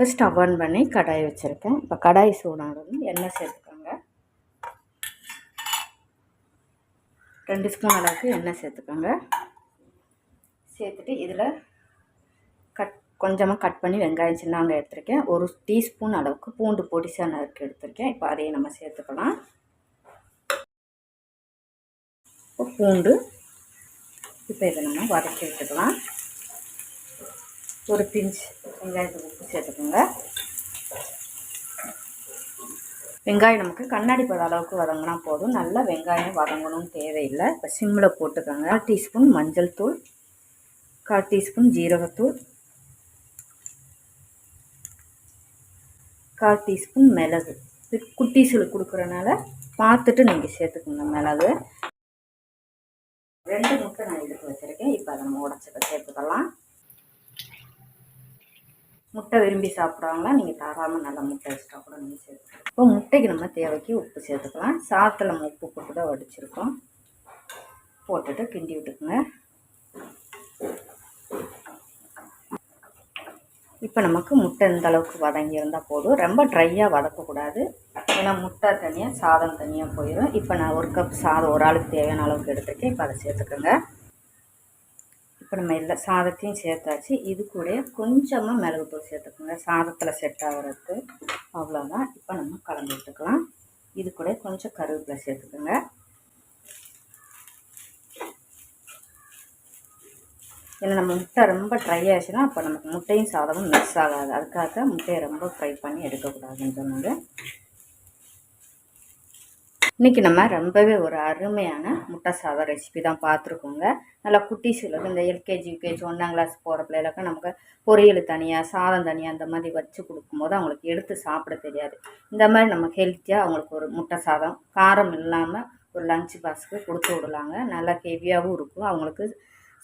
இப்போ stove on பண்ணி கடாய் வச்சுருக்கேன். இப்போ கடாய் சூடானதும் எண்ணெய் சேர்த்துக்கோங்க. ரெண்டு ஸ்பூன் அளவுக்கு எண்ணெய் சேர்த்துக்கோங்க. சேர்த்துட்டு இதில் கட் கொஞ்சமாக கட் பண்ணி வெங்காயம் சின்னாங்க எடுத்திருக்கேன். ஒரு டீஸ்பூன் அளவுக்கு பூண்டு பொடிசாக நறுக்கு எடுத்திருக்கேன். இப்போ அதையும் நம்ம சேர்த்துக்கலாம். பூண்டு இப்போ இதை நம்ம வதக்கி விட்டுக்கலாம். ஒரு பிஞ்ச் வெங்காயத்துக்கு உப்பு சேர்த்துக்கோங்க. வெங்காயம் நமக்கு கண்ணாடி பத அளவுக்கு வதங்கினா போதும். நல்லா வெங்காயம் வதங்கணும்னு தேவையில்லை. இப்போ சிம்மில் போட்டுக்கோங்க. கால் டீஸ்பூன் மஞ்சள் தூள் கால் டீஸ்பூன் ஜீரகத்தூள் கால் டீஸ்பூன் மிளகு. இது கொடுக்குறனால பார்த்துட்டு நீங்கள் சேர்த்துக்கோங்க மிளகு. ரெண்டு முட்டை நான் எடுத்து வச்சுருக்கேன். இப்போ அதை நம்ம உடச்சிக்க சேர்த்துக்கலாம். முட்டை விரும்பி சாப்பிட்றாங்களா நீங்கள் தாராளமாக நல்லா முட்டை எக்ஸ்ட்ரா கூட நீங்கள் சேர்த்துக்கலாம். இப்போ முட்டைக்கு நம்ம தேவைக்கு உப்பு சேர்த்துக்கலாம். சாத்தில் நம்ம உப்பு போட்டு தான் வடிச்சிருக்கோம். போட்டுட்டு கிண்டி விட்டுக்குங்க. இப்போ நமக்கு முட்டை இந்த அளவுக்கு வதங்கி இருந்தால் போதும். ரொம்ப ட்ரையாக வதக்கக்கூடாது. ஏன்னா முட்டை தனியாக சாதம் தனியாக போயிடும் இப்போ நான் ஒரு கப் சாதம் ஒரு ஆளுக்கு தேவையான அளவுக்கு எடுத்துருக்கேன். இப்போ அதை சேர்த்துக்கோங்க. இப்போ நம்ம எல்லா சாதத்தையும் சேர்த்தாச்சு. இது கூட கொஞ்சமாக மிளகுத்தூள் சேர்த்துக்கோங்க. சாதத்தில் செட் ஆகிறதுக்கு அவ்வளோதான் இப்போ நம்ம கலந்து விட்டுக்கலாம் இது கூட கொஞ்சம் கருவேப்பிலை சேர்த்துக்கோங்க. ஏன்னா நம்ம முட்டை ரொம்ப ட்ரை ஆச்சுன்னா அப்போ நமக்கு முட்டையும் சாதமும் மிக்ஸ் ஆகாது. அதுக்காக முட்டையை ரொம்ப ஃப்ரை பண்ணி எடுக்கக்கூடாதுன்னு சொன்னாங்க. இன்றைக்கி நம்ம ரொம்பவே ஒரு அருமையான முட்டை சாதம் ரெசிபி தான் பார்த்துருக்கோங்க. நல்லா குட்டீஸுகளுக்கு இந்த எல்கேஜி யூகேஜி ஒன்றாம் கிளாஸ் போகிற பிள்ளைகளுக்கு நமக்கு பொரியல் தனியாக சாதம் தனியாக அந்த மாதிரி வச்சு கொடுக்கும்போது அவங்களுக்கு எடுத்து சாப்பிட தெரியாது. இந்த மாதிரி நம்ம ஹெல்த்தியாக அவங்களுக்கு ஒரு முட்டை சாதம் காரம் இல்லாமல் ஒரு லஞ்ச் பாக்ஸுக்கு கொடுத்து விடலாங்க. நல்லா ஹெவியாகவும் இருக்கும். அவங்களுக்கு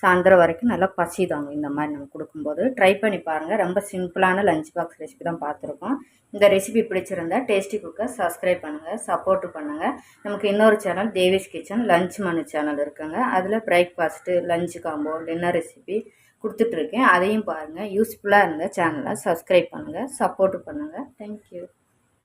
சாயந்தரம் வரைக்கும் நல்லா பசி தாங்க இந்த மாதிரி நம்ம கொடுக்கும்போது. ட்ரை பண்ணி பாருங்கள் ரொம்ப சிம்பிளான லஞ்ச் பாக்ஸ் ரெசிபி தான் பார்த்துருக்கோம். இந்த ரெசிபி பிடிச்சிருந்தா டேஸ்டி குக்கை சப்ஸ்கிரைப் பண்ணுங்கள் சப்போர்ட்டு பண்ணுங்கள் நமக்கு இன்னொரு channel Devi's kitchen lunch menu channel இருக்குங்க. அதில் breakfast lunch combo dinner recipe கொடுத்துட்ருக்கேன் அதையும் பாருங்கள் யூஸ்ஃபுல்லாக இருந்த சேனலை சப்ஸ்கிரைப் பண்ணுங்கள் சப்போர்ட்டு பண்ணுங்கள் தேங்க்யூ